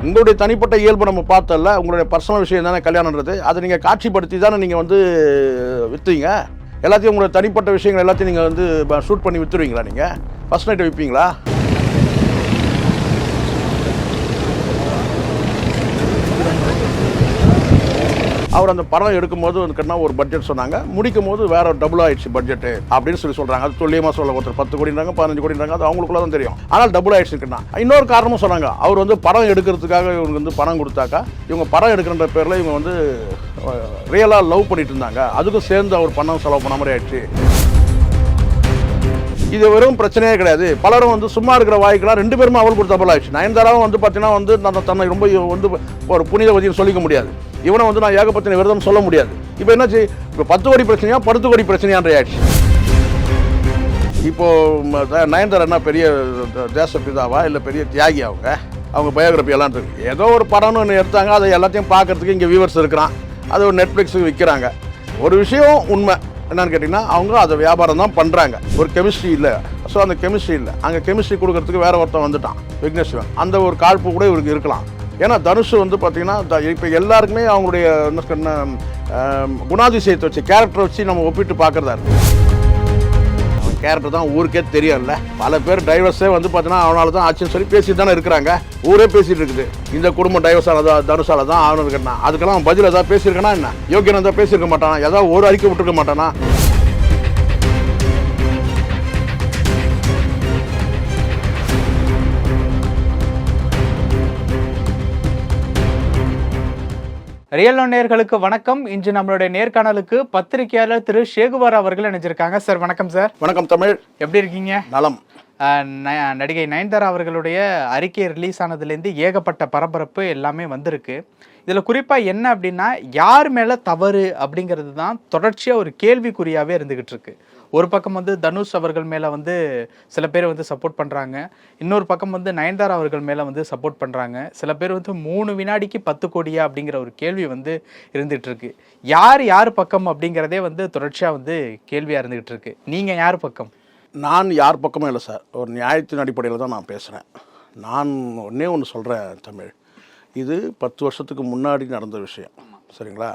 உங்களுடைய தனிப்பட்ட இயல்பு நம்ம பார்த்தல உங்களுடைய பர்சனல் விஷயம் தானே கல்யாணன்றது அதை நீங்கள் காட்சிப்படுத்தி தானே நீங்கள் வந்து விற்றுவீங்க எல்லாத்தையும் உங்களுடைய தனிப்பட்ட விஷயங்கள் எல்லாத்தையும் நீங்கள் வந்து ஷூட் பண்ணி விற்றுருவீங்களா நீங்கள் ஃபர்ஸ்ட் நைட்டை விற்பீங்களா அவர் அந்த படம் எடுக்கும்போது வந்து கேட்டா ஒரு பட்ஜெட் சொன்னாங்க. முடிக்கும் போது வேற டபுள் ஆயிடுச்சு பட்ஜெட் அப்படின்னு சொல்லி சொல்றாங்க. அது துல்லியமா சொல்ல ஒருத்தர் பத்து கோடின்றாங்க பதினஞ்சு கோடின்றாங்க அது அவங்களுக்குள்ள தான் தெரியும். ஆனால் டபுள் ஆயிடுச்சுன்னா இன்னொரு காரணமும் சொன்னாங்க. அவர் வந்து படம் எடுக்கிறதுக்காக இவங்க வந்து பணம் கொடுத்தாக்கா இவங்க படம் எடுக்கிற பேரில் இவங்க வந்து ரியலாக லவ் பண்ணிட்டு இருந்தாங்க. அதுக்கும் சேர்ந்து அவர் பணம் செலவு பண்ண மாதிரி ஆயிடுச்சு. இது வெறும் பிரச்சனையே கிடையாது. பலரும் வந்து சும்மா இருக்கிற வாய்க்கெல்லாம் ரெண்டு பேருமே அவள் கொடுத்த போல ஆயிடுச்சு. நயன்தாராவும் வந்து பார்த்தீங்கன்னா வந்து நான் தன்னை ரொம்ப வந்து ஒரு புனிதவதின்னு சொல்லிக்க முடியாது. இவனை வந்து நான் ஏகப்பத்தின விரதம் சொல்ல முடியாது. இப்போ என்னாச்சு? இப்போ பத்து கோடி பிரச்சனையா பத்து கோடி பிரச்சனையான்ற ஆயிடுச்சு. இப்போது நயன்தாரா என்ன பெரிய தேசப்பிதாவா தேச பிதாவா இல்லை பெரிய தியாகி அவங்க அவங்க பயோகிராஃபி எல்லாம் இருக்கு. ஏதோ ஒரு படம்னு ஒன்று எடுத்தாங்க. அதை எல்லாத்தையும் பார்க்கறதுக்கு இங்கே வியூவர்ஸ் இருக்கிறான். அது ஒரு நெட்ஃப்ளிக்ஸுக்கு விற்கிறாங்க ஒரு விஷயம் உண்மை. என்னன்னு கேட்டிங்கன்னா அவங்க அதை வியாபாரம் தான் பண்ணுறாங்க ஒரு கெமிஸ்ட்ரி இல்லை. ஸோ அந்த கெமிஸ்ட்ரி இல்லை. அங்கே கெமிஸ்ட்ரி கொடுக்கறதுக்கு வேறு ஒருத்தன் வந்துட்டான் விக்னேஸ்வரன். அந்த ஒரு காழ்ப்பு கூட இவருக்கு இருக்கலாம். ஏன்னா தனுஷ் வந்து பார்த்திங்கன்னா இப்போ எல்லாருக்குமே அவங்களுடைய என்ன குணாதிசயத்தை வச்சு கேரக்டரை வச்சு நம்ம ஒப்பிட்டு பார்க்குறதா இருக்குது கேரக்டர் தான் ஊருக்கே தெரியும்ல. பல பேர் டைவர்ஸே வந்து பார்த்தீங்கன்னா அவனால தான் ஆச்சுன்னு சொல்லி பேசிட்டு தானே இருக்கிறாங்க. ஊரே பேசிட்டு இருக்குது. இந்த குடும்பம் டைவர்ஸ் ஆனதா தனுஷால தான் ஆகணும் இருக்கா அதுக்கெல்லாம் அவன் பதில் ஏதாவது பேசியிருக்கானா என்ன? யோகியன் ஏதாவது பேசியிருக்க மாட்டானா? ஏதாவது ஒரு அறிக்கை விட்டுருக்க மாட்டானா? ரியல் நேயர்களுக்கு வணக்கம். இன்று நம்மளுடைய நேர்காணலுக்கு பத்திரிகையாளர் திரு ஷேகுவார் அவர்கள் இணைஞ்சிருக்காங்க. சார் வணக்கம் சார் வணக்கம் தமிழ். எப்படி இருக்கீங்க? நலம். நடிகை நயன்தாரா அவர்களுடைய அறிக்கை ரிலீஸ் ஆனதுலேருந்து ஏகப்பட்ட பரபரப்பு எல்லாமே வந்திருக்கு. இதில் குறிப்பாக என்ன அப்படின்னா யார் மேலே தவறு அப்படிங்கிறது தான் தொடர்ச்சியாக ஒரு கேள்விக்குறியாகவே இருந்துகிட்டு இருக்கு. ஒரு பக்கம் வந்து தனுஷ் அவர்கள் மேலே வந்து சில பேர் வந்து சப்போர்ட் பண்ணுறாங்க இன்னொரு பக்கம் வந்து நயன்தாரா அவர்கள் மேலே வந்து சப்போர்ட் பண்ணுறாங்க சில பேர் வந்து மூணு வினாடிக்கு பத்து கோடியா அப்படிங்கிற ஒரு கேள்வி வந்து இருந்துகிட்டு இருக்கு யார் யார் பக்கம் அப்படிங்கிறதே வந்து தொடர்ச்சியாக வந்து கேள்வியாக இருந்துகிட்டு இருக்கு நீங்கள் யார் பக்கம்? நான் யார் பக்கமும் இல்லை சார். ஒரு நியாயத்தின் அடிப்படையில் தான் நான் பேசுகிறேன் நான் ஒன்றே ஒன்று சொல்கிறேன் தமிழ். இது பத்து வருஷத்துக்கு முன்னாடி நடந்த விஷயம். சரிங்களா?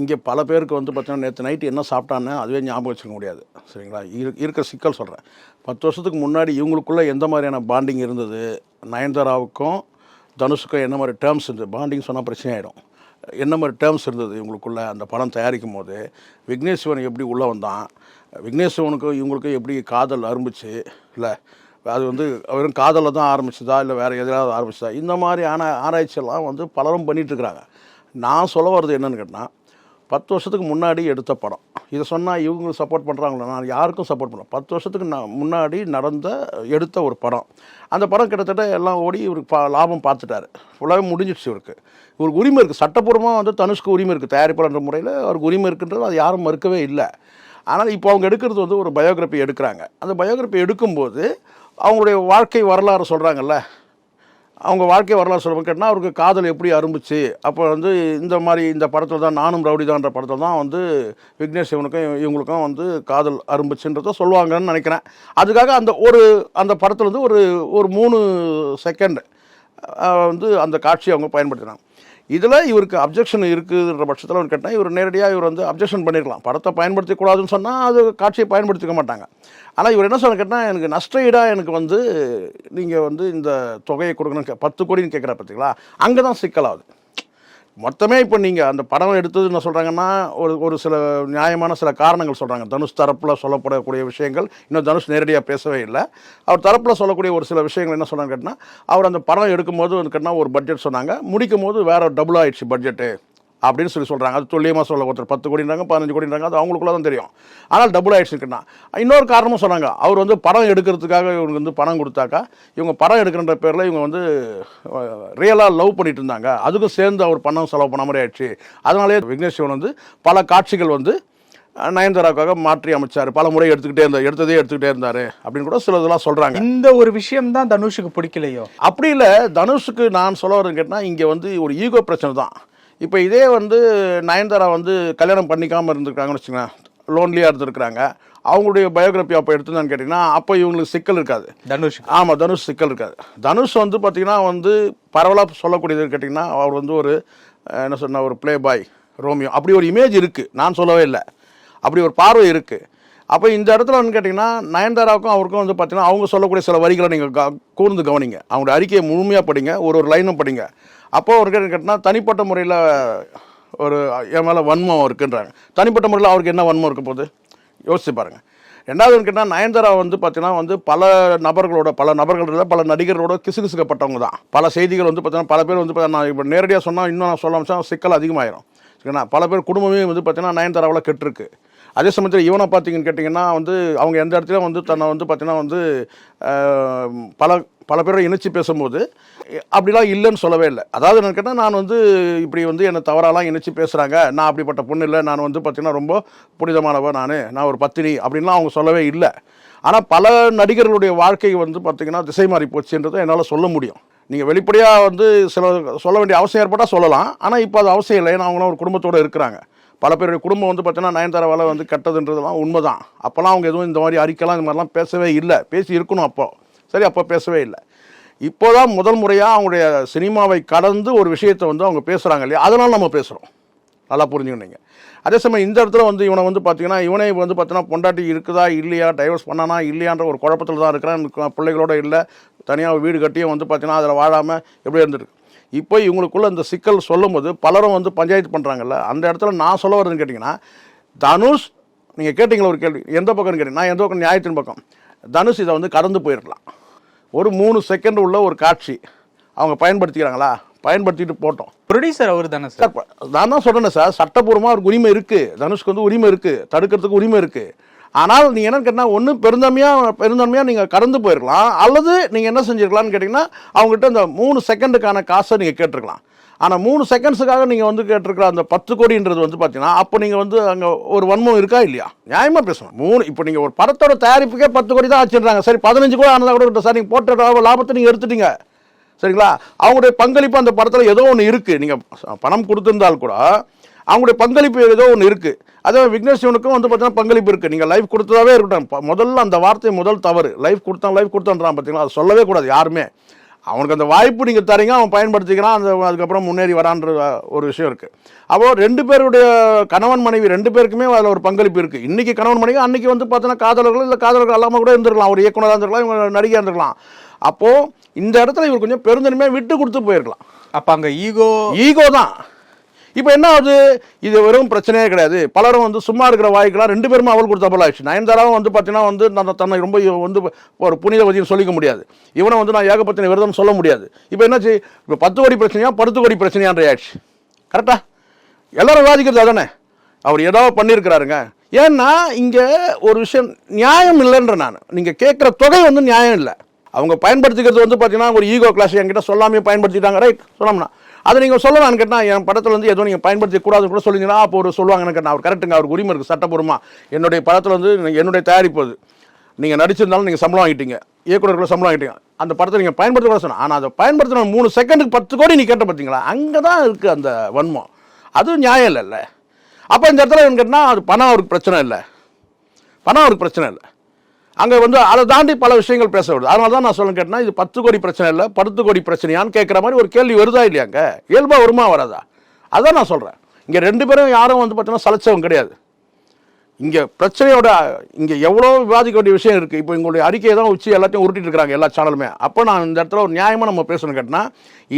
இங்கே பல பேருக்கு வந்து பார்த்தீங்கன்னா நேற்று நைட்டு என்ன சாப்பிட்டான்னு அதுவே ஞாபகம் வச்சுக்க முடியாது. சரிங்களா? இரு இருக்கிற சிக்கல் சொல்கிறேன் பத்து வருஷத்துக்கு முன்னாடி இவங்களுக்குள்ளே எந்த மாதிரியான பாண்டிங் இருந்தது? நயன்தாராவுக்கும் தனுஷுக்கும் என்ன மாதிரி டேர்ம்ஸ் இருந்தது? பாண்டிங் சொன்னால் பிரச்சனை ஆகிடும் என்ன மாதிரி டேர்ம்ஸ் இருந்தது இவங்களுக்குள்ளே? அந்த படம் தயாரிக்கும் போது விக்னேஸ்வரன் எப்படி உள்ளே வந்தான்? விக்னேஸ்வரனுக்கும் இவங்களுக்கும் எப்படி காதல் அரும்பிச்சு இல்லை அது வந்து வெறும் காதலில் தான் ஆரம்பிச்சதா? இல்லை வேறு எதிராவது ஆரம்பிச்சதா? இந்த மாதிரி ஆனா ஆராய்ச்சியெல்லாம் வந்து பலரும் பண்ணிகிட்ருக்குறாங்க நான் சொல்ல வர்றது என்னென்னு கேட்டால் பத்து வருஷத்துக்கு முன்னாடி எடுத்த படம். இதை சொன்னால் இவங்க சப்போர்ட் பண்ணுறாங்களோ நான் யாருக்கும் சப்போர்ட் பண்ண பத்து வருஷத்துக்கு நான் முன்னாடி நடந்த எடுத்த ஒரு படம். அந்த படம் கிட்டத்தட்ட எல்லாம் ஓடி இவருக்கு பா லாபம் பார்த்துட்டாரு. ஃபுல்லாகவே முடிஞ்சிடுச்சு இவருக்கு. இவருக்கு உரிமை இருக்குது சட்டப்பூர்வமாக வந்து தனுஷ்க்கு உரிமை இருக்குது தயாரிப்பாளன்ற முறையில் அவருக்கு உரிமை இருக்குன்றது அது யாரும் மறுக்கவே இல்லை. ஆனால் இப்போ அவங்க எடுக்கிறது வந்து ஒரு பயோகிராஃபி எடுக்கிறாங்க. அந்த பயோகிராஃபி எடுக்கும்போது அவங்களுடைய வாழ்க்கை வரலாறு சொல்கிறாங்கல்ல அவங்க வாழ்க்கை வரலாறு சொல்ல கேட்டால் அவருக்கு காதல் எப்படி அரும்புச்சு? அப்போ வந்து இந்த மாதிரி இந்த படத்தில் தான் நானும் ரவுடிதான்ற படத்தில் தான் வந்து விக்னேஷ் சிவனுக்கும் இவங்களுக்கும் வந்து காதல் அரும்பிச்சுன்றத சொல்லுவாங்கன்னு நினைக்கிறேன். அதுக்காக அந்த ஒரு அந்த படத்தில் வந்து ஒரு ஒரு மூணு செகண்ட் வந்து அந்த காட்சியை அவங்க பயன்படுத்தினாங்க. இதில் இவருக்கு அப்ஜெக்ஷன் இருக்குன்ற பட்சத்தில் அவர் கேட்டால் இவர் நேரடியாக இவர் வந்து அப்ஜெக்ஷன் பண்ணியிருக்கலாம் படத்தை பயன்படுத்தக்கூடாதுன்னு சொன்னால் அது காட்சியை பயன்படுத்திக்க மாட்டாங்க. ஆனால் இவர் என்ன சொல்ல கேட்டால் எனக்கு நஷ்ட ஈடாக எனக்கு வந்து நீங்கள் வந்து இந்த தொகையை கொடுக்கணும் கே- பத்து கோடின்னு கேட்குற பார்த்தீங்களா? அங்கே தான் சிக்கலாகுது. மொத்தமே இப்போ நீங்கள் அந்த படம் எடுத்தது என்ன சொல்கிறாங்கன்னா ஒரு ஒரு சில நியாயமான சில காரணங்கள் சொல்கிறாங்க தனுஷ் தரப்பில் சொல்லப்படக்கூடிய விஷயங்கள் இன்னும் தனுஷ் நேரடியாக பேசவே இல்லை. அவர் தரப்பில் சொல்லக்கூடிய ஒரு சில விஷயங்கள் என்ன சொன்னாங்க கேட்டால் அவர் அந்த படம் எடுக்கும்போது வந்து கேட்டால் ஒரு பட்ஜெட் சொன்னாங்க. முடிக்கும் போது வேறு டபுள் ஆயிடுச்சு பட்ஜெட்டு அப்படின்னு சொல்லி சொல்கிறாங்க அது துல்லியமாக சொல்ல ஒருத்தர் பத்து கோடின்றாங்க பதினஞ்சு கோடின்றாங்க அது அவங்களுக்குள்ள தான் தெரியும். ஆனால் டபுள் ஆயிடுச்சுன்னா இன்னொரு காரணமும் சொன்னாங்க. அவர் வந்து படம் எடுக்கிறதுக்காக இவங்க வந்து பணம் கொடுத்தாக்கா இவங்க படம் எடுக்கிற பேரில் இவங்க வந்து ரியலாக லவ் பண்ணிட்டு இருந்தாங்க. அதுக்கும் சேர்ந்து அவர் பணம் செலவு பண்ண மாதிரி ஆயிடுச்சு. அதனாலே விக்னேஷ் சிவன் வந்து பல காட்சிகள் வந்து நயன்தாராவுக்காக மாற்றி அமைச்சார். பல முறை எடுத்துக்கிட்டே இருந்தார் எடுத்ததே எடுத்துக்கிட்டே இருந்தார் அப்படின்னு கூட சில இதெல்லாம் சொல்கிறாங்க இந்த ஒரு விஷயம் தான் தனுஷுக்கு பிடிக்கலையோ? அப்படி இல்லை தனுஷுக்கு நான் சொல்ல வரேன்னு கேட்டால் இங்கே வந்து ஒரு ஈகோ பிரச்சனை தான். இப்போ இதே வந்து நயன்தாரா வந்து கல்யாணம் பண்ணிக்காமல் இருந்திருக்காங்கன்னு வச்சுக்கோங்களேன் லோன்லியாக இருந்திருக்கிறாங்க. அவங்களுடைய பயோகிராஃபி அப்போ எடுத்துதான்னு கேட்டிங்கன்னா அப்போ இவங்களுக்கு சிக்கல் இருக்காது. தனுஷ். ஆமாம் தனுஷ் சிக்கல் இருக்காது. தனுஷ் வந்து பார்த்தீங்கன்னா வந்து பரவலாக சொல்லக்கூடியது கேட்டிங்கன்னா அவர் வந்து ஒரு என்ன சொன்ன ஒரு ப்ளே பாய் ரோமியோ. அப்படி ஒரு இமேஜ் இருக்குது நான் சொல்லவே இல்லை. அப்படி ஒரு பார்வை இருக்குது அப்போ இந்த இடத்துல வந்து கேட்டிங்கன்னா நயன்தாராவுக்கும் அவருக்கும் வந்து பார்த்தீங்கன்னா அவங்க சொல்லக்கூடிய சில வரிகளை நீங்கள் க கூர்ந்து கவனிங்க. அவங்களுடைய அறிக்கையை முழுமையாக படிங்க ஒரு ஒரு லைனும் படிங்க. அப்போ ஒரு கேட்டிங்கன்னா தனிப்பட்ட முறையில் ஒரு என் மேலே வன்மம் இருக்குன்றாங்க. தனிப்பட்ட முறையில் அவருக்கு என்ன வன்மம் இருக்க போகுது? யோசிச்சு பாருங்கள் ரெண்டாவது கேட்டால் நயன்தாரா வந்து பார்த்தீங்கன்னா வந்து பல நபர்களோட பல நபர்களோட பல நடிகர்களோட கிசுகிசுக்கப்பட்டவங்க தான். பல செய்திகள் வந்து பார்த்தீங்கன்னா பல பேர் வந்து பார்த்தா- நான் இப்போ நேரடியாக சொன்னால் இன்னும் நான் சொல்ல ஆரம்பிச்சா சிக்கல் அதிகமாயிரும். சரிங்களா? பல பேர் குடும்பமே வந்து பார்த்தீங்கன்னா நயன்தாராவில் கெட்டிருக்கு. அதே சமயத்தில் இவனை பார்த்தீங்கன்னு கேட்டிங்கன்னா வந்து அவங்க எந்த இடத்துலையும் வந்து தன்னை வந்து பார்த்தீங்கன்னா வந்து பல பல பேரை இணைச்சி பேசும்போது அப்படிலாம் இல்லைன்னு சொல்லவே இல்லை. அதாவது என்ன கேட்டால் நான் வந்து இப்படி வந்து என்னை தவறாலாம் இணைச்சி பேசுகிறாங்க நான் அப்படிப்பட்ட பொண்ணு இல்லை. நான் வந்து பார்த்திங்கன்னா ரொம்ப புனிதமானவ நான். நான் ஒரு பத்தினி அப்படின்லாம் அவங்க சொல்லவே இல்லை. ஆனால் பல நடிகர்களுடைய வாழ்க்கை வந்து பார்த்தீங்கன்னா திசை மாறி போச்சுன்றதை என்னால் சொல்ல முடியும். நீங்கள் வெளிப்படையாக வந்து சில சொல்ல வேண்டிய அவசியம் ஏற்பட்டால் சொல்லலாம். ஆனால் இப்போ அது அவசியம் இல்லை. ஏன்னா அவங்களாம் ஒரு குடும்பத்தோடு இருக்கிறாங்க. பல பேருடைய குடும்பம் வந்து பார்த்தீங்கன்னா நயன்தாராவால் வந்து கெட்டதுன்றதுலாம் உண்மைதான். அப்போல்லாம் அவங்க எதுவும் இந்த மாதிரி அறிக்கைலாம் இந்த மாதிரிலாம் பேசவே இல்லை. பேசி இருக்கணும் அப்போ. சரி அப்போ பேசவே இல்லை. இப்போ தான் முதல் முறையாக அவங்களுடைய சினிமாவை கடந்து ஒரு விஷயத்தை வந்து அவங்க பேசுகிறாங்க இல்லையா? அதனால் நம்ம பேசுகிறோம் நல்லா புரிஞ்சுக்கணுங்க அதே சமயம் இந்த இடத்துல வந்து இவனை வந்து பார்த்தீங்கன்னா இவனை வந்து பார்த்தீங்கன்னா பொண்டாட்டி இருக்குதா இல்லையா டைவர்ஸ் பண்ணானா இல்லையான்ற ஒரு குழப்பத்தில் தான் இருக்கிறான். பிள்ளைகளோட இல்லை. தனியாக வீடு கட்டியும் வந்து பார்த்தீங்கன்னா அதில் வாழாமல் எப்படி இருந்திருக்கு? இப்போ இவங்களுக்குள்ள இந்த சிக்கல் சொல்லும்போது பலரும் வந்து பஞ்சாயத்து பண்ணுறாங்கல்ல அந்த இடத்துல நான் சொல்ல வரதுன்னு கேட்டிங்கன்னா தனுஷ் நீங்கள் கேட்டிங்களா ஒரு கேள்வி? எந்த பக்கம்னு கேட்டீங்க நான் எந்த பக்கம்? நியாயத்தின் பக்கம். தனுஷ் இதை வந்து கடந்து போயிருக்கலாம் ஒரு மூணு செகண்ட் உள்ள ஒரு காட்சி. அவங்க பயன்படுத்திக்கிறாங்களா? பயன்படுத்திட்டு போட்டோம். ப்ரொடியூசர் அவர் தானே சார் நான் தான் சொல்றேன் சார் சட்டப்பூர்வமாக அவருக்கு உரிமை இருக்கு. தனுஷ்க்கு வந்து உரிமை இருக்கு. தடுக்கிறதுக்கு உரிமை இருக்கு. ஆனால் நீங்கள் என்னன்னு கேட்டால் ஒன்று பெருந்தன்மையாக பெருந்தன்மையாக நீங்கள் கடந்து போயிருக்கலாம் அல்லது நீங்கள் என்ன செஞ்சுருக்கலான்னு கேட்டிங்கன்னா அவங்ககிட்ட அந்த மூணு செகண்டுக்கான காசை நீங்கள் கேட்டிருக்கலாம். ஆனால் மூணு செகண்ட்ஸுக்காக நீங்கள் வந்து கேட்டிருக்கிற அந்த பத்து கோடின்றது வந்து பார்த்தீங்கன்னா அப்போ நீங்கள் வந்து அங்கே ஒரு வன்மம் இருக்கா இல்லையா? நியாயமாக பேசணும். மூணு இப்போ நீங்கள் ஒரு படத்தோட தயாரிப்புக்கே பத்து கோடி தான் ஆச்சுன்றாங்க. சரி பதினஞ்சு கோடி ஆனதா கூட சார் நீங்கள் போட்ட லாபத்தை நீங்கள் எடுத்துட்டீங்க. சரிங்களா? அவங்களுடைய பங்களிப்பு அந்த படத்தில் ஏதோ ஒன்று இருக்குது நீங்கள் பணம் கொடுத்துருந்தால் கூட அவங்களுடைய பங்களிப்பு ஏதோ ஒன்று இருக்குது அதே விக்னேஷ் சிவனுக்கும் வந்து பார்த்தீங்கன்னா பங்களிப்பு இருக்குது நீங்கள் லைஃப் கொடுத்ததாவே இருக்கட்டும். முதல்ல அந்த வார்த்தை முதல் தவறு. லைஃப் கொடுத்தான் லைஃப் கொடுத்தான்றான் பார்த்தீங்களா அது சொல்லவே கூடாது யாருமே. அவனுக்கு அந்த வாய்ப்பு நீங்கள் தரீங்க அவன் பயன்படுத்திக்கிறான் அந்த அதுக்கப்புறம் முன்னேறி வரான்ற ஒரு விஷயம் இருக்குது அப்போ ரெண்டு பேருடைய கணவன் மனைவி ரெண்டு பேருக்குமே அதில் ஒரு பங்களிப்பு இருக்குது இன்றைக்கி கணவன் மனைவி அன்றைக்கி வந்து பார்த்தீங்கன்னா காதலர்கள் இல்லை காதலர்கள் இல்லாமல் கூட இருந்திருக்கலாம். ஒரு இயக்குனராக இருந்திருக்கலாம் இவங்க நடிகையாக இருந்திருக்கலாம். அப்போது இந்த இடத்துல இவர் கொஞ்சம் பெருந்தன்மையாக விட்டு கொடுத்து போயிருக்கலாம். அப்ப அங்க ஈகோ ஈகோ தான். இப்போ என்ன ஆகுது? இது வெறும் பிரச்சனையே கிடையாது. பலரும் வந்து சும்மா இருக்கிற வாய்க்கெல்லாம் ரெண்டு பேருமே அவள் கொடுத்த போல ஆயிடுச்சு. நயன்தாராவும் வந்து பார்த்தீங்கன்னா வந்து தன்னை தன்னை ரொம்ப வந்து ஒரு புனிதவதின்னு சொல்லிக்க முடியாது. இவனை வந்து நான் ஏகப்பத்தின விரதம் சொல்ல முடியாது. இப்போ என்னாச்சு? இப்போ பத்து கோடி பிரச்சனையா பத்து கோடி பிரச்சனையான்ற ஆயிடுச்சு. கரெக்டா எல்லாரும் விவாதிக்கிறது அதானே? அவர் ஏதோ பண்ணியிருக்கிறாருங்க. ஏன்னா இங்கே ஒரு விஷயம் நியாயம் இல்லைன்ற நான். நீங்கள் கேட்குற தொகை வந்து நியாயம் இல்லை. அவங்க பயன்படுத்திக்கிறது வந்து பார்த்தீங்கன்னா ஒரு ஈகோ கிளாஸ் என்கிட்ட சொல்லாமே பயன்படுத்திட்டாங்க. ரைட் சொல்லாமண்ணா அதை நீங்கள் சொல்லலாம்னு கேட்டால் என் படத்தில் வந்து எதுவும் நீங்கள் பயன்படுத்தி கூடாதுன்னு கூட சொல்லிங்கன்னா அப்போ ஒரு சொல்லுவாங்கன்னு கேட்டால் அவர் கரெக்டுங்க அவருக்கு உரிமை இருக்குது சட்டப்பூர்வமாக என்னுடைய படத்தில் வந்து என்னுடைய தயாரிப்பு அது. நீங்கள் நடிச்சிருந்தாலும் நீங்கள் சம்பளம் வாங்கிட்டீங்க. இயக்குநர்கள் சம்பளம் வாங்கிட்டீங்க. அந்த படத்தை நீங்கள் பயன்படுத்த கூட ஆனால் அதை பயன்படுத்தின மூணு செகண்டுக்கு பத்து கோடி நீ கேட்ட பார்த்தீங்களா அங்கே தான் இருக்குது அந்த வன்மம். அதுவும் நியாயம் இல்லைல்ல அப்போ இந்த இடத்துல என்ன கேட்டால் அது பணம் அவருக்கு பிரச்சனை இல்லை. பணம் அவருக்கு பிரச்சனை இல்லை. அங்கே வந்து அதை தாண்டி பல விஷயங்கள் பேச வருது. அதனால தான் நான் சொல்ல கேட்டேன்னா இது பத்து கோடி பிரச்சனை இல்லை பத்து கோடி பிரச்சனையான்னு கேட்குற மாதிரி ஒரு கேள்வி வருதா இல்லையாங்க இயல்பாக வருமா வராதா? அதான் நான் சொல்கிறேன் இங்கே ரெண்டு பேரும் யாரும் வந்து பார்த்தோன்னா சலைச்சவங்க கிடையாது. இங்கே பிரச்சனையோட இங்கே எவ்வளோ விவாதிக்க வேண்டிய விஷயம் இருக்குது இப்போ எங்களுடைய அறிக்கையை தான் வச்சு எல்லாத்தையும் உருட்டிட்டு இருக்காங்க எல்லா சேனலுமே அப்போ நான் இந்த இடத்துல ஒரு நியாயமாக நம்ம பேசணும் கேட்டினா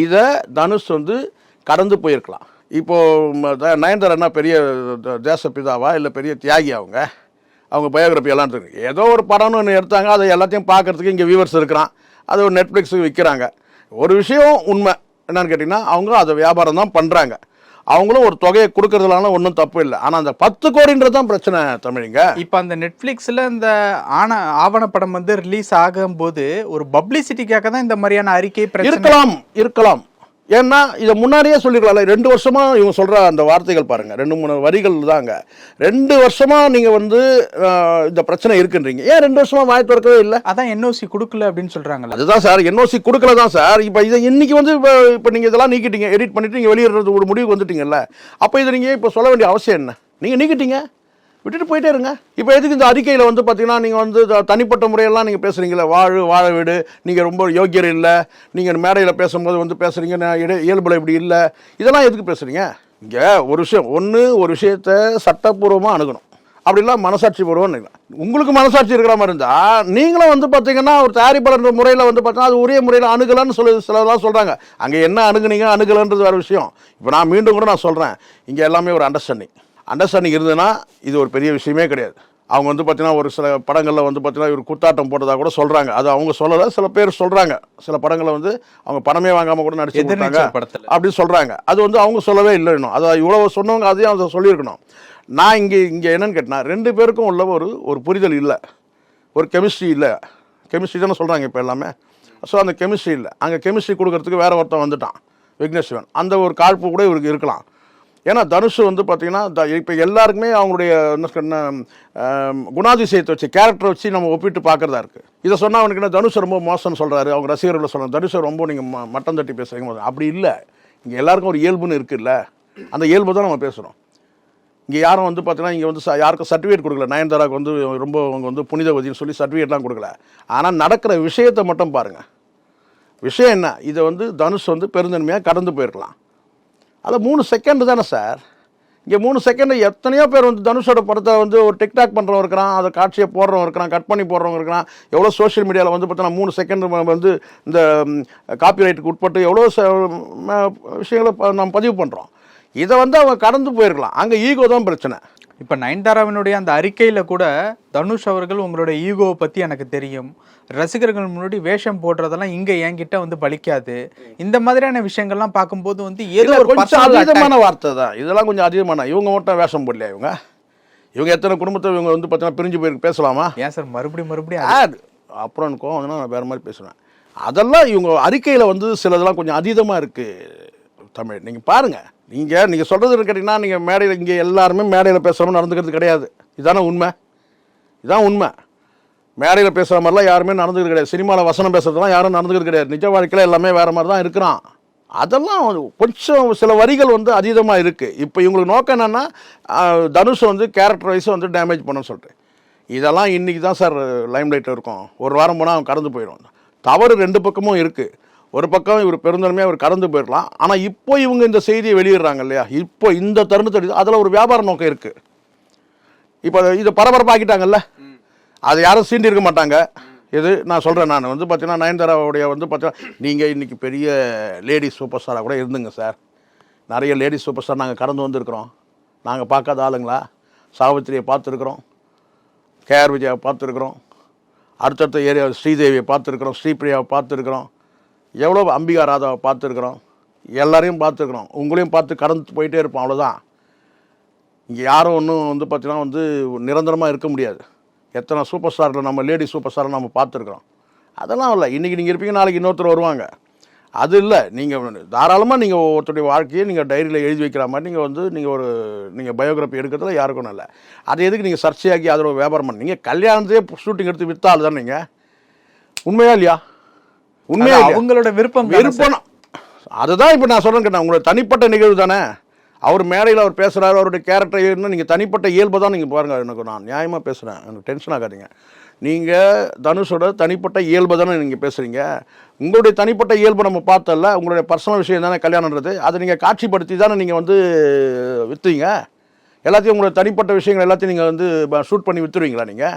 இதை தனுஷ் வந்து கடந்து போயிருக்கலாம். இப்போது நயன்தாரா பெரிய தேச பிதாவா இல்லை பெரிய தியாகி அவங்க? அவங்க பயோகிராஃபி எல்லாம் இருக்கு. ஏதோ ஒரு படம்னு ஒன்று எடுத்தாங்க அதை எல்லாத்தையும் பார்க்கறதுக்கு இங்கே வியூவர்ஸ் இருக்கிறான். அது ஒரு நெட்ஃப்ளிக்ஸுக்கு விற்கிறாங்க ஒரு விஷயம் உண்மை. என்னன்னு கேட்டிங்கன்னா அவங்க அதை வியாபாரம் தான் பண்ணுறாங்க அவங்களும் ஒரு தொகையை கொடுக்கறதுனால ஒன்றும் தப்பு இல்லை. ஆனால் அந்த பத்து கோடின்றது தான் பிரச்சனை தமிழிங்க. இப்ப அந்த நெட்ஃபிளிக்ஸ்ல இந்த ஆன ஆவணப்படம் வந்து ரிலீஸ் ஆகும்போது ஒரு பப்ளிசிட்டிக்காக தான் இந்த மாதிரியான அறிக்கை இருக்கலாம் இருக்கலாம். ஏன்னா இதை முன்னாடியே சொல்லிருக்கலாம்ல ரெண்டு வருஷமா இவங்க சொல்ற அந்த வார்த்தைகள் பாருங்க ரெண்டு மூணு வரிகள் தாங்க. ரெண்டு வருஷமா நீங்க வந்து இந்த பிரச்சனை இருக்குன்றீங்க. ஏன் ரெண்டு வருஷமா வாய் திறக்கவே இல்லை? அதான் என்ஓசி கொடுக்கல அப்படின்னு சொல்றாங்கல்ல. அதுதான் சார் என்ஓசி கொடுக்கல தான் சார். இப்போ இதை இன்னைக்கு வந்து இப்போ இப்போ நீங்கள் இதெல்லாம் நீக்கிட்டீங்க எடிட் பண்ணிட்டு நீங்கள் வெளியிடுறது ஒரு முடிவுக்கு வந்துட்டீங்கல்ல. அப்போ இதை நீங்கள் இப்போ சொல்ல வேண்டிய அவசியம் என்ன? நீங்கள் நீக்கிட்டீங்க. விட்டுட்டு போயிட்டே இருங்க. இப்போ எதுக்கு இந்த அறிக்கையில் வந்து பார்த்தீங்கன்னா நீங்கள் வந்து தனிப்பட்ட முறையெல்லாம் நீங்கள் பேசுகிறீங்களே வாழு வாழ வீடு நீங்கள் ரொம்ப யோக்கியர் இல்லை. நீங்கள் மேடையில் பேசும்போது வந்து பேசுகிறீங்க நான் இயல்புல இப்படி இல்லை. இதெல்லாம் எதுக்கு பேசுகிறீங்க இங்கே ஒரு விஷயம் ஒன்று ஒரு விஷயத்தை சட்டப்பூர்வமாக அணுகணும். அப்படிலாம் மனசாட்சி பூர்வம் இல்லை உங்களுக்கு மனசாட்சி இருக்கிற மாதிரி இருந்தால் நீங்களும் வந்து பார்த்தீங்கன்னா ஒரு தயாரிப்பாளர் முறையில் வந்து பார்த்தீங்கன்னா அது உரிய முறையில் அணுகலன்னு சொல்லி சிலர்லாம் சொல்கிறாங்க அங்கே என்ன அணுகுனீங்க அணுகலன்றது வேறு விஷயம். இப்போ நான் மீண்டும் கூட நான் சொல்கிறேன் இங்கே எல்லாமே ஒரு அண்டர்ஸ்டாண்டிங் அண்டர்ஸ்டாண்டிங் இருந்ததுன்னா இது ஒரு பெரிய விஷயமே கிடையாது. அவங்க வந்து பார்த்தீங்கன்னா ஒரு சில படங்களில் வந்து பார்த்தீங்கன்னா இவர் குத்தாட்டம் போட்டதா கூட சொல்கிறாங்க அது அவங்க சொல்லலை சில பேர் சொல்கிறாங்க சில படங்களில் வந்து அவங்க பணமே வாங்காமல் கூட நடிச்சு கொடுத்தாங்க எதிர்நீச்சல் படத்துல. அப்படின்னு சொல்கிறாங்க அது வந்து அவங்க சொல்லவே இல்லை இன்னும். அதை இவ்வளோ சொன்னவங்க அதையும் அதை சொல்லியிருக்கணும். நான் இங்கே இங்கே என்னன்னு கேட்டேன்னா ரெண்டு பேருக்கும் உள்ள ஒரு ஒரு புரிதல் இல்லை. ஒரு கெமிஸ்ட்ரி இல்லை. கெமிஸ்ட்ரி தானே சொல்கிறாங்க இப்போ எல்லாமே. ஸோ அந்த கெமிஸ்ட்ரி இல்லை. அங்கே கெமிஸ்ட்ரி கொடுக்கறதுக்கு வேற ஒருத்தன் வந்துட்டான். விக்னேஷ் சிவன் அந்த ஒரு காழ்ப்பு கூட இவருக்கு இருக்கலாம். ஏன்னா தனுஷ் வந்து பார்த்தீங்கன்னா இப்போ எல்லாருக்குமே அவங்களுடைய என்ன சொன்ன குணாதிசயத்தை வச்சு கேரக்டரை வச்சு நம்ம ஒப்பிட்டு பார்க்குறதா இருக்குது இதை சொன்னால் அவனுக்கு என்ன தனுஷ் ரொம்ப மோசம்னு சொல்கிறாரு அவங்க ரசிகர்களை சொல்கிறாங்க தனுஷை ரொம்ப நீங்கள் ம மட்டம் தட்டி பேசுகிறீங்க அப்படி இல்லை. இங்கே எல்லாருக்கும் ஒரு இயல்புன்னு இருக்குல்ல. அந்த இயல்பு தான் நம்ம பேசுகிறோம் இங்கே யாரும் வந்து பார்த்தீங்கன்னா இங்கே வந்து ச- யாருக்கும் சர்டிஃபிகேட் கொடுக்கல. நயன்தாராவுக்கு வந்து ரொம்ப அவங்க வந்து புனிதவதின்னு சொல்லி சர்டிஃபிகேட்லாம் கொடுக்கல. ஆனால் நடக்கிற விஷயத்தை மட்டும் பாருங்கள் விஷயம் என்ன? இதை வந்து தனுஷ் வந்து பெருந்தன்மையாக கடந்து போயிருக்கலாம். அது மூணு செகண்ட் தானே சார் இங்கே மூணு செகண்டு எத்தனையோ பேர் வந்து தனுஷோட படத்தை வந்து ஒரு டிக்டாக் பண்ணுறவங்க இருக்கிறான் அதை காட்சியை போடுறவங்க இருக்கிறான் கட் பண்ணி போடுறவங்க இருக்கிறான். எவ்வளோ சோஷியல் மீடியாவில் வந்து பார்த்தோன்னா மூணு செகண்ட் வந்து இந்த காப்பிரைட்டுக்கு உட்பட்டு எவ்வளோ ச- விஷயங்களை ப- நம்ம பதிவு பண்ணுறோம் இதை வந்து அவங்க கடந்து போயிருக்கலாம். அங்கே ஈகோ தான் பிரச்சனை. இப்போ நயன்தாராவினுடைய அந்த அறிக்கையில் கூட தனுஷ் அவர்கள் உங்களுடைய ஈகோவை பற்றி எனக்கு தெரியும். ரசிகர்கள் முன்னாடி வேஷம் போடுறதெல்லாம் இங்க என்கிட்ட வந்து பலிக்காது. இந்த மாதிரியான விஷயங்கள்லாம் பார்க்கும்போது வந்து ஏதோ ஒரு. அதீதமான வார்த்தை தான். இதெல்லாம் கொஞ்சம் அதிகமான. இவங்க மட்டும் வேஷம் போடலையா இவங்க? இவங்க எத்தனை குடும்பத்தை இவங்க வந்து பார்த்தீங்கன்னா பிரிஞ்சு போயிருக்கு பேசலாமா? ஏன் சார் மறுபடியும் மறுபடியும் அப்புறம் எனக்கு கோவம் நான் வேறு மாதிரி பேசுவேன். அதெல்லாம் இவங்க அறிக்கையில் வந்து சிலதெல்லாம் கொஞ்சம் அதீதமாக இருக்குது தமிழ். நீங்கள் பாருங்கள் நீங்கள் நீங்கள் சொல்கிறது கேட்டிங்கன்னா நீங்கள் மேடையில் இங்கே எல்லாருமே மேடையில் பேசுகிறோம் நடந்துக்கிறது கிடையாது. இதானே உண்மை? இதான் உண்மை. மேடையில் பேசுகிற மாதிரிலாம் யாருமே நடந்துக்கிறது கிடையாது. சினிமாவில் வசனம் பேசுறதுலாம் யாரும் நடந்துக்கிறது கிடையாது. நிஜ வாழ்க்கையில் எல்லாமே வேறு மாதிரி தான் இருக்கிறான். அதெல்லாம் கொஞ்சம் சில வரிகள் வந்து அதீதமாக இருக்குது இப்போ இவங்களுக்கு நோக்கம் என்னென்னா தனுஷ் வந்து கேரக்டர் வைஸ் வந்து டேமேஜ் பண்ணணும்னு சொல்லிட்டு. இதெல்லாம் இன்றைக்கி தான் சார் லைம் லைட்டில் இருக்கும். ஒரு வாரம் போனால் அவன் கடந்து போயிடும். தவறு ரெண்டு பக்கமும் இருக்குது ஒரு பக்கம் இவர் பெருந்தன்மையாக இவர் கடந்து போயிடலாம். ஆனால் இப்போ இவங்க இந்த செய்தியை வெளியிடுறாங்க இல்லையா? இப்போ இந்த தருணத்தை அதில் ஒரு வியாபார நோக்கம் இருக்குது இப்போ இதை பரபரப்பாக்கிட்டாங்கல்ல? அது யாரும் சீண்டி இருக்க மாட்டாங்க. இது நான் சொல்கிறேன் நான் வந்து பார்த்தீங்கன்னா நயன்தாராவுடைய வந்து பார்த்தீங்கன்னா நீங்கள் இன்றைக்கி பெரிய லேடிஸ் சூப்பர் ஸ்டாராக கூட இருந்துங்க சார் நிறைய லேடிஸ் சூப்பர் ஸ்டார் நாங்கள் கடந்து வந்திருக்கிறோம். நாங்கள் பார்க்காத ஆளுங்களா? சாவித்திரியை பார்த்துருக்குறோம். கேஆர் விஜயாவை பார்த்துருக்குறோம். அடுத்தடுத்த ஏரியா ஸ்ரீதேவியை பார்த்துருக்குறோம். ஸ்ரீபிரியாவை பார்த்துருக்குறோம். எவ்வளோ அம்பிகா ராதாவை பார்த்துருக்குறோம். எல்லாரையும் பார்த்துருக்குறோம். உங்களையும் பார்த்து கடந்து போயிட்டே இருப்போம் அவ்வளோதான் இங்கே யாரும் ஒன்றும் வந்து பார்த்தீங்கன்னா வந்து நிரந்தரமாக இருக்க முடியாது. எத்தனை சூப்பர் ஸ்டாரில் நம்ம லேடி சூப்பர் ஸ்டாரை நம்ம பார்த்துருக்குறோம். அதெல்லாம் இல்லை. இன்றைக்கி நீங்கள் இருப்பீங்க நாளைக்கு இன்னொருத்தர் வருவாங்க. அது இல்லை. நீங்கள் தாராளமாக நீங்கள் ஒருத்தருடைய வாழ்க்கையை நீங்கள் டைரியில் எழுதி வைக்கிற மாதிரி நீங்கள் வந்து நீங்கள் ஒரு நீங்கள் பயோகிராஃபி எடுக்கிறதுல யாருக்கும் இல்லை. அதை எதுக்கு நீங்கள் சர்ச்சையாக்கி ஒரு வியாபாரம் பண்ணீங்க நீங்கள் கல்யாணத்தையே ஷூட்டிங் எடுத்து விற்றால் தான் நீங்கள் உண்மையா இல்லையா? உண்மையா? அவங்களோட விருப்பம். விருப்பம். அதுதான் இப்போ நான் சொல்றேன் கேட்டேன். உங்களோட தனிப்பட்ட நிகழ்வு தானே? அவர் மேடையில் அவர் பேசுகிறாரு அவருடைய கேரக்டர் என்ன நீங்கள் தனிப்பட்ட இயல்பை தான் நீங்கள் பாருங்கள் எனக்கு நான் நியாயமாக பேசுகிறேன் எனக்கு டென்ஷன் ஆகாதீங்க. நீங்கள் தனுஷோட தனிப்பட்ட இயல்பை தானே நீங்கள் பேசுகிறீங்க உங்களுடைய தனிப்பட்ட இயல்பை நம்ம பார்த்தல உங்களுடைய பர்சனல் விஷயம் தானே கல்யாணன்றது அதை நீங்கள் காட்சிப்படுத்தி தானே நீங்கள் வந்து விற்றீங்க எல்லாத்தையும் உங்களோட தனிப்பட்ட விஷயங்கள் எல்லாத்தையும் நீங்கள் வந்து ஷூட் பண்ணி விற்றுருவீங்களா நீங்கள்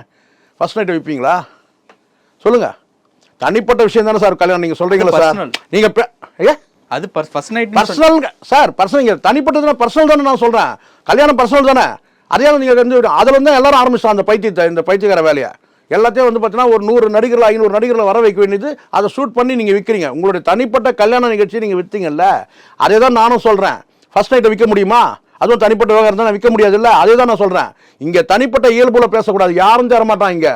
ஃபர்ஸ்ட் நைட் விற்பீங்களா சொல்லுங்கள் தனிப்பட்ட விஷயம் தானே சார் கல்யாணம். நீங்கள் சொல்கிறீங்களா சார். நீங்கள் ஏ அது first night personal sir personal இங்கே தனிப்பட்டதுனா பர்சனல் தானே நான் சொல்கிறேன் கல்யாணம் பர்சனல் தானே. அதே நீங்கள் வந்து அதில் வந்து எல்லாரும் ஆரம்பிச்சிட்டோம் அந்த பைத்தியத்தை இந்த பைத்தியக்கார வேலையை. எல்லாத்தையும் வந்து பார்த்தீங்கன்னா ஒரு நூறு நடிகர்கள் ஐநூறு நடிகர்களை வர வைக்க வேண்டியது. அதை ஷூட் பண்ணி நீங்கள் விற்கிறீங்க உங்களுடைய தனிப்பட்ட கல்யாண நிகழ்ச்சி நீங்கள் விற்றீங்கல்ல அதே தான் நானும் சொல்கிறேன் ஃபர்ஸ்ட் நைட்டை விற்க முடியுமா? அதுவும் தனிப்பட்ட விவகாரம் தான் விற்க முடியாதுல்ல அதே தான் நான் சொல்கிறேன் இங்கே தனிப்பட்ட இயல்புல பேசக்கூடாது. யாரும் தர மாட்டான் இங்கே.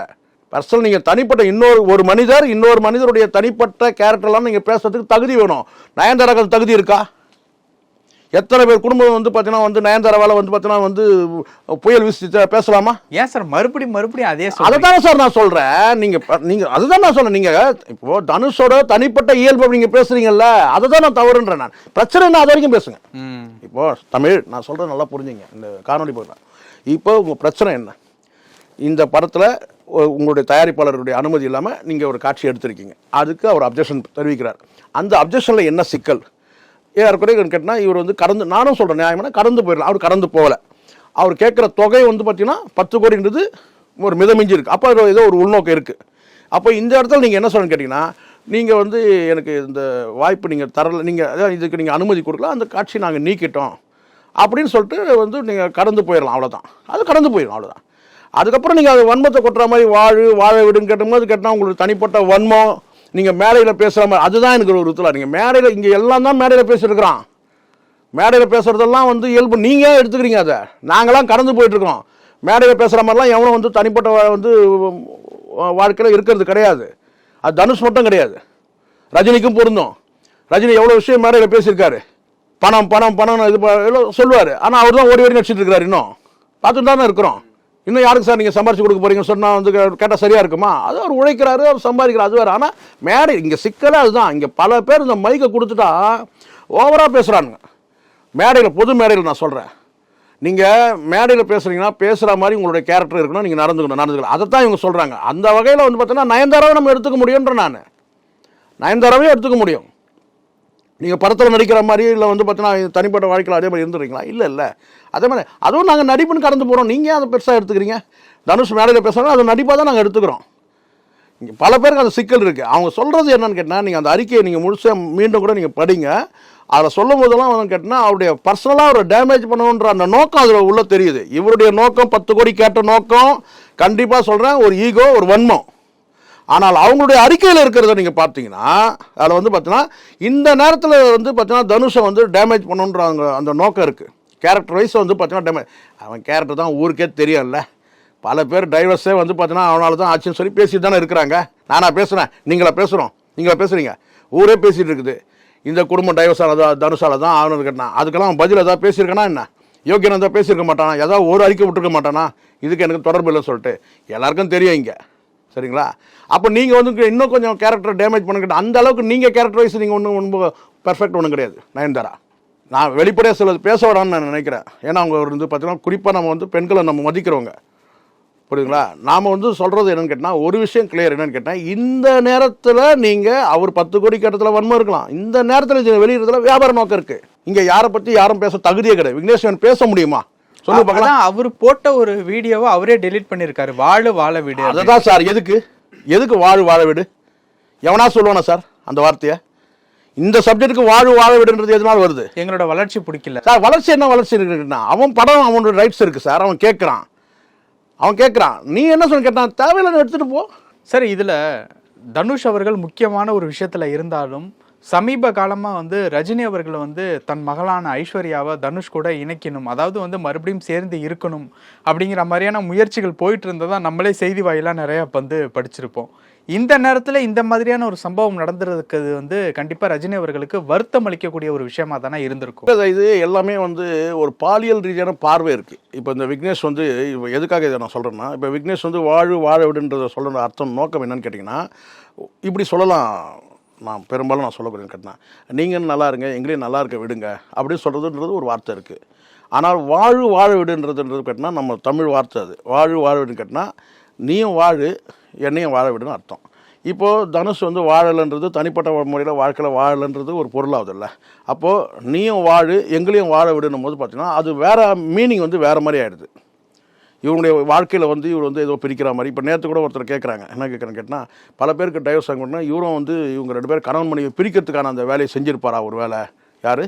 பர்சனல் நீங்கள் தனிப்பட்ட இன்னொரு ஒரு மனிதர் இன்னொரு மனிதருடைய தனிப்பட்ட கேரக்டர்லாம் நீங்கள் பேசுறதுக்கு தகுதி வேணும். நயன்தாராக்கு அது தகுதி இருக்கா? எத்தனை பேர் குடும்பம் வந்து பார்த்தீங்கன்னா வந்து நயன்தாராவால் வந்து பார்த்தீங்கன்னா வந்து புயல் வீசி பேசலாமா? ஏன் சார் மறுபடியும் மறுபடியும் அதே அதை தானே சார் நான் சொல்கிறேன் நீங்கள் நீங்கள் அதுதான் நான் சொல்றேன். நீங்கள் இப்போ தனுஷோட தனிப்பட்ட இயல்பு நீங்கள் பேசுறீங்கல்ல அதை தான் நான் தவறுன்றேன் நான். பிரச்சனை என்ன? அது வரைக்கும் பேசுங்க. ம். இப்போ தமிழ் நான் சொல்கிறது நல்லா புரிஞ்சுங்க. இந்த காணொலி போகிறேன் இப்போ உங்கள் பிரச்சனை என்ன? இந்த படத்தில் உங்களுடைய தயாரிப்பாளருடைய அனுமதி இல்லாமல் நீங்கள் ஒரு காட்சி எடுத்திருக்கீங்க. அதுக்கு அவர் அப்ஜெக்ஷன் தெரிவிக்கிறார். அந்த அப்ஜெக்ஷனில் என்ன சிக்கல்? ஏற்கனவே கேட்டால் இவர் வந்து கடந்து நானும் சொல்கிறேன் நியாயமான கடந்து போயிடலாம். அவர் கடந்து போகல. அவர் கேட்குற தொகை வந்து பார்த்தீங்கன்னா பத்து கோடின்றது ஒரு மிதமிஞ்சி இருக்குது அப்போ ஏதோ ஒரு உள்நோக்கம் இருக்குது அப்போ இந்த இடத்துல நீங்கள் என்ன சொல்லணும்னு கேட்டிங்கன்னா நீங்கள் வந்து எனக்கு இந்த வாய்ப்பு நீங்கள் தரல நீங்கள் அதாவது இதுக்கு நீங்கள் அனுமதி கொடுக்கல அந்த காட்சி நாங்கள் நீக்கிட்டோம். அப்படின்னு சொல்லிட்டு வந்து நீங்கள் கடந்து போயிடலாம் அவ்வளோதான் அது கடந்து போயிடும் அவ்வளோதான் அதுக்கப்புறம் நீங்கள் அது வன்மத்தை கொட்டுற மாதிரி வாழு வாழ விடுன்னு கேட்டும்போது கேட்டால் உங்களுக்கு தனிப்பட்ட வன்மம். நீங்கள் மேடையில் பேசுகிற மாதிரி அதுதான் எனக்கு ஒரு உறுத்தலா நீங்கள் மேடையில் இங்கே எல்லாம் தான் மேடையில் பேசியிருக்கிறான் மேடையில் பேசுகிறதெல்லாம் வந்து இயல்பு. நீங்கள் எடுத்துக்கிறீங்க அதை? நாங்களாம் கடந்து போயிட்டுருக்கோம். மேடையில் பேசுகிற மாதிரிலாம் எவனும் வந்து தனிப்பட்ட வந்து வாழ்க்கையில் இருக்கிறது கிடையாது. அது தனுஷ் மட்டும் கிடையாது. ரஜினிக்கும் பொருந்தும். ரஜினி எவ்வளோ விஷயம் மேடையில் பேசியிருக்காரு. பணம் பணம் பணம் இது சொல்லுவார். ஆனால் அவர் தான் ஓடி ஓடி நடிச்சிட்டு இருக்கிறார் இன்னும். பார்த்துட்டு தானே இருக்கிறோம். இன்னும் யாருக்கு சார் நீங்கள் சம்பாரிச்சு கொடுக்க போறீங்க சொன்னால் வந்து கேட்டால் சரியாக இருக்குமா? அது அவர் உழைக்கிறாரு அவர் சம்பாதிக்கிறார் அது வேறு. ஆனால் மேடை இங்கே சிக்கலே அதுதான். இங்கே பல பேர் இந்த மைக்கை கொடுத்துட்டா ஓவராக பேசுகிறானுங்க மேடையில் பொது மேடையில் நான் சொல்கிறேன் நீங்கள் மேடையில் பேசுகிறீங்கன்னா பேசுகிற மாதிரி உங்களுடைய கேரக்டர் இருக்கணும். நீங்கள் நடந்துக்கணும் நடந்துக்கலாம் அதை தான் இவங்க சொல்கிறாங்க அந்த வகையில் வந்து பார்த்தீங்கன்னா நயன்தாராவை நம்ம எடுத்துக்க முடியுன்ற நான். நயன்தாராவே எடுத்துக்க முடியும். நீங்கள் படத்தில் நடிக்கிற மாதிரி இல்லை வந்து பார்த்தீங்கன்னா தனிப்பட்ட வாழ்க்கையில் அதே மாதிரி இருந்துறீங்களா இல்லை இல்லை. அதே மாதிரி அதுவும் நாங்கள் நடிப்புன்னு கடந்து போகிறோம் நீங்கள் ஏன் அதை பெருசாக எடுத்துக்கிறீங்க? தனுஷ் மேடையில் பேசுகிறாங்க அது நடிப்பாக தான் நாங்கள் எடுத்துக்கிறோம். இங்கே பல பேருக்கு அந்த சிக்கல் இருக்குது அவங்க சொல்கிறது என்னன்னு கேட்டால் நீங்கள் அந்த அறிக்கையை நீங்கள் முழுசாக மீண்டும் கூட நீங்கள் படிங்க. அதில் சொல்லும் போதெல்லாம் வந்து கேட்டால் அவருடைய பர்சனலாக ஒரு டேமேஜ் பண்ணணுன்ற அந்த நோக்கம் அதில் உள்ளே தெரியுது. இவருடைய நோக்கம் பத்து கோடி கேட்ட நோக்கம் கண்டிப்பாக சொல்கிறேன் ஒரு ஈகோ ஒரு வன்மம். ஆனால் அவங்களுடைய அறிக்கையில் இருக்கிறத நீங்கள் பார்த்தீங்கன்னா அதில் வந்து பார்த்தீங்கன்னா இந்த நேரத்தில் வந்து பார்த்தீங்கன்னா தனுஷை வந்து டேமேஜ் பண்ணணுன்ற அந்த அந்த நோக்கம் இருக்குது கேரக்டர் வைஸ் வந்து பார்த்தீங்கன்னா டேமேஜ் அவன் கேரக்டர் தான் ஊருக்கே தெரியும்ல. பல பேர் டைவர்ஸே வந்து பார்த்தீங்கன்னா அவனால தான் ஆச்சுன்னு சொல்லி பேசிட்டு தானே இருக்கிறாங்க. நானா பேசுகிறேன் நீங்களா பேசுகிறோம் நீங்களா பேசுகிறீங்க ஊரே பேசிகிட்டு இருக்குது. இந்த குடும்பம் டைவர்ஸால் தான் தனுஷால் தான் ஆகணும் கேட்டான் அதுக்கெல்லாம் அவன் பதில் ஏதாவது பேசியிருக்கானா என்ன? யோகியன் ஏதாவது பேசியிருக்க மாட்டானா? ஏதாவது ஒரு அறிக்கை விட்டுருக்க மாட்டானா? இதுக்கு எனக்கு தொடர்பு இல்லைன்னு சொல்லிட்டு எல்லாருக்கும் தெரியும் இங்கே. சரிங்களா? அப்போ நீங்கள் வந்து இன்னும் கொஞ்சம் கேரக்டர் டேமேஜ் பண்ண அந்த அளவுக்கு நீங்கள் கேரக்டர் வைஸ் நீங்கள் ஒன்றும் ரொம்ப பெர்ஃபெக்ட் ஒன்றும் கிடையாது. நயன்தாரா? நான் வெளிப்படையாக சொல்லுது பேச விடான்னு நான் நினைக்கிறேன். ஏன்னா அவங்க வந்து பார்த்தீங்கன்னா குறிப்பாக நம்ம வந்து பெண்களை நம்ம மதிக்கிறவங்க. புரியுதுங்களா? நாம் வந்து சொல்கிறது என்னென்னு கேட்டால் ஒரு விஷயம் கிளியர் என்னென்னு கேட்டால் இந்த நேரத்தில் நீங்கள் அவர் பத்து கோடி கட்டத்தில் வன்மம் இருக்கலாம். இந்த நேரத்தில் வெளியிடறதுல வியாபார நோக்கம் இருக்குது இங்கே யாரை பற்றி யாரும் பேச தகுதியே கிடையாது. விக்னேஸ்வரன் பேச முடியுமா? சொல்லு பார்க்கலாம். அவர் போட்ட ஒரு வீடியோவை அவரே டெலீட் பண்ணியிருக்காரு வாழு வாழ வீடு அதை தான் சார் எதுக்கு? எதுக்கு வாழு வாழ விடு? எவனா சொல்லுவானா சார் அந்த வார்த்தையை? இந்த சப்ஜெக்ட்டுக்கு வாழு வாழ விடுன்றது எதனால வருது? எங்களோட வளர்ச்சி பிடிக்கல. சார் வளர்ச்சி என்ன வளர்ச்சி இருக்குன்னா அவன் படம் அவனோட ரைட்ஸ் இருக்கு சார். அவன் கேட்குறான் அவன் கேட்குறான் நீ என்ன சொல்லி கேட்டான்? தேவையில்லை எடுத்துட்டு போ. சரி இதுல தனுஷ் அவர்கள் முக்கியமான ஒரு விஷயத்துல இருந்தாலும் சமீப காலமாக வந்து ரஜினி அவர்களை வந்து தன் மகளான ஐஸ்வர்யாவை தனுஷ் கூட இணைக்கணும். அதாவது வந்து மறுபடியும் சேர்ந்து இருக்கணும் அப்படிங்கிற மாதிரியான முயற்சிகள் போயிட்டு இருந்ததா நம்மளே செய்தி வாயிலாக நிறையா வந்து படிச்சிருப்போம். இந்த நேரத்தில் இந்த மாதிரியான ஒரு சம்பவம் நடந்துருக்குது வந்து கண்டிப்பாக ரஜினி அவர்களுக்கு வருத்தம் அளிக்கக்கூடிய ஒரு விஷயமா தானே இருந்திருக்கும். இது எல்லாமே வந்து ஒரு பாலியல் ரீதியான பார்வை இருக்குது இப்போ இந்த விக்னேஷ் வந்து இப்போ எதுக்காக இதை நான் சொல்கிறேன்னா இப்போ விக்னேஷ் வந்து வாழு வாழ விடுன்றத சொல்கிற அர்த்தம் நோக்கம் என்னன்னு கேட்டிங்கன்னா இப்படி சொல்லலாம். நான் பெரும்பாலும் நான் சொல்லக்கூடிய கேட்டேன் நீங்கள் நல்லா இருங்க எங்களையும் நல்லா இருக்க விடுங்க அப்படின்னு சொல்கிறதுன்றது ஒரு வார்த்தை இருக்குது ஆனால் வாழு வாழ விடுன்றதுன்றது கேட்டினா நம்ம தமிழ் வார்த்தை அது. வாழு வாழ விடுன்னு கேட்டினா நீயும் வாழு என்னையும் வாழ விடுன்னு அர்த்தம். இப்போது தனுஷ் வந்து வாழலைன்றது தனிப்பட்ட முறையில் வாழ்க்கையில் வாழலைன்றது ஒரு பொருளாகுதில்ல அப்போது நீயும் வாழு எங்களையும் வாழ விடணும் போது பார்த்தீங்கன்னா அது வேறு மீனிங் வந்து வேறு மாதிரி ஆகிடுது இவங்களுடைய வாழ்க்கையில் வந்து இவர் வந்து ஏதோ பிரிக்கிற மாதிரி. இப்போ நேற்று கூட ஒருத்தர் கேட்குறாங்க என்ன கேட்குறேன்னு கேட்டால் பல பேருக்கு டைவர்ஸ் ஆகணும்னா இவரும் வந்து இவங்க ரெண்டு பேரும் கணவன் மனைவி பிரிக்கிறதுக்கான அந்த வேலையை செஞ்சிருப்பாரா ஒரு வேலை யார்?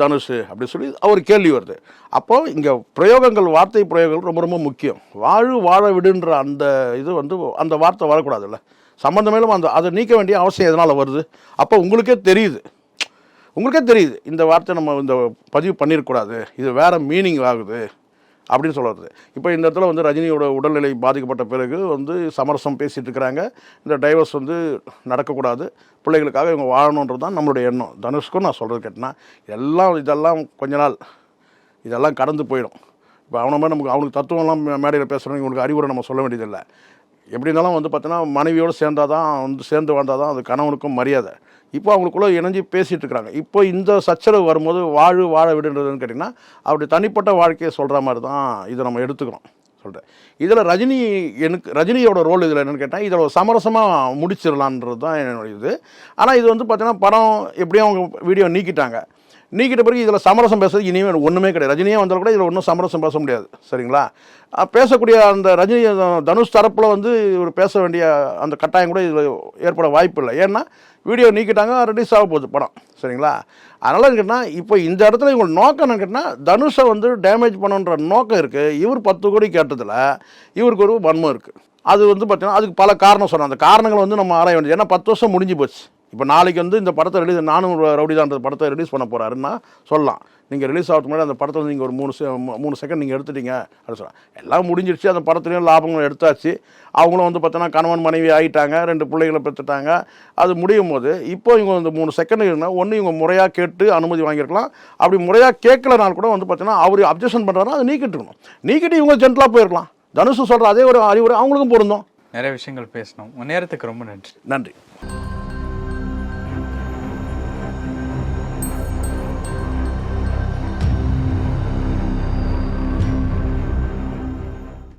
தனுஷ் அப்படி சொல்லி அவர் கேள்வி வருது. அப்போது இங்கே பிரயோகங்கள் வார்த்தை பிரயோகங்கள் ரொம்ப ரொம்ப முக்கியம். வாழு வாழ விடுன்ற அந்த இது வந்து அந்த வார்த்தை வரக்கூடாதுல்ல. சம்மந்தமேலும் அந்த அதை நீக்க வேண்டிய அவசியம் எதனால் வருது? அப்போ உங்களுக்கே தெரியுது. உங்களுக்கே தெரியுது. இந்த வார்த்தை நம்ம இந்த பதிவு பண்ணிடக்கூடாது இது வேறு மீனிங் ஆகுது. அப்படின்னு சொல்கிறது இப்போ இந்த இடத்துல வந்து ரஜினியோட உடல்நிலை பாதிக்கப்பட்ட பிறகு வந்து சமரசம் பேசிகிட்டு இருக்கிறாங்க. இந்த டைவர்ஸ் வந்து நடக்கக்கூடாது. பிள்ளைகளுக்காக இவங்க வாழணுன்றது தான் நம்மளுடைய எண்ணம். தனுஷ்க்கும் நான் சொல்கிறது கேட்டேன்னா எல்லாம் இதெல்லாம் கொஞ்ச நாள் இதெல்லாம் கடந்து போயிடும். இப்போ அவனை மாதிரி நமக்கு அவனுக்கு தத்துவம்லாம் மேடையில் பேசுகிறோம் இவங்களுக்கு அறிவுரை நம்ம சொல்ல வேண்டியதில்லை. எப்படி இருந்தாலும் வந்து பார்த்தீங்கன்னா மனைவியோடு சேர்ந்தாதான் வந்து சேர்ந்து வாழ்ந்தால் தான் அது கணவனுக்கும் மரியாதை. இப்போ அவங்களுக்குள்ளே இணைஞ்சு பேசிகிட்டு இருக்கிறாங்க இப்போ இந்த சச்சரவு வரும்போது வாழு வாழ விடுன்றதுன்னு கேட்டிங்கன்னா அவருடைய தனிப்பட்ட வாழ்க்கையை சொல்கிற மாதிரி தான் இதை நம்ம எடுத்துக்கிறோம். சொல்கிறேன் இதில் ரஜினி எனக்கு ரஜினியோட ரோல் இதில் என்னென்னு கேட்டால் இதில் சமரசமாக முடிச்சிடலான்றது தான் என்னுடைய இது. ஆனால் இது வந்து பார்த்தீங்கன்னா படம் எப்படியும் அவங்க வீடியோ நீக்கிட்டாங்க. நீக்கிட்ட பிறகு இதில் சமரசம் பேசுறது இனிமேல் ஒன்றுமே கிடையாது. ரஜினியே வந்தாலும் கூட இதில் ஒன்றும் சமரசம் பேச முடியாது. சரிங்களா? பேசக்கூடிய அந்த ரஜினி தனுஷ் தரப்பில் வந்து இவர் பேச வேண்டிய அந்த கட்டாயம் கூட இதில் ஏற்பட வாய்ப்பு இல்லை. ஏன்னா வீடியோ நீக்கிட்டாங்க ரிலீஸ் ஆக போகுது படம். சரிங்களா? அதனால் கேட்டால் இப்போ இந்த இடத்துல இவங்க நோக்கம் என்னன்னு கேட்டால் தனுஷை வந்து டேமேஜ் பண்ணுன்ற நோக்கம் இருக்குது இவர் பத்து கோடி கேட்டதில் இவருக்கு ஒரு வன்மம் இருக்குது அது வந்து பார்த்தீங்கன்னா அதுக்கு பல காரணம் சொன்னோம் அந்த காரணங்களை வந்து நம்ம ஆராய வேண்டியது. ஏன்னா பத்து வருஷம் முடிஞ்சு போச்சு. இப்போ நாளைக்கு வந்து இந்த படத்தை ரிலீஸ் நானும் ரவுடிதான்ற படத்தை ரிலீஸ் பண்ண போகிறாருன்னா சொல்லலாம். நீங்கள் ரிலீஸ் ஆகிறதுக்கு முன்னாடி அந்த படத்தை வந்து நீங்கள் ஒரு மூணு மூணு செகண்ட் நீங்கள் எடுத்துட்டீங்க அப்படின்னு சொல்லலாம் எல்லாம் முடிஞ்சிருச்சு அந்த படத்துலையும் லாபங்களும் எடுத்தாச்சு. அவங்களும் வந்து பார்த்தோன்னா கணவன் மனைவி ஆகிட்டாங்க ரெண்டு பிள்ளைகளை பெற்றுட்டாங்க. அது முடியும் போது இப்போ இவங்க இந்த மூணு செகண்ட் இருந்தால் ஒன்று இவங்க முறையாக கேட்டு அனுமதி வாங்கியிருக்கலாம். அப்படி முறையாக கேட்கலனால கூட வந்து பார்த்தீங்கன்னா அவர் அப்ஜெக்ஷன் பண்ணுறாருன்னா அதை நீக்கிட்டு இருக்கணும். நீக்கிட்டு இவங்க ஜென்டலாக போயிருக்கலாம். தனுஷு சொல்கிற அதே ஒரு அறிவுரை அவங்களுக்கும் பொருந்தும். நிறைய விஷயங்கள் பேசணும். நேரத்துக்கு ரொம்ப நன்றி. நன்றி.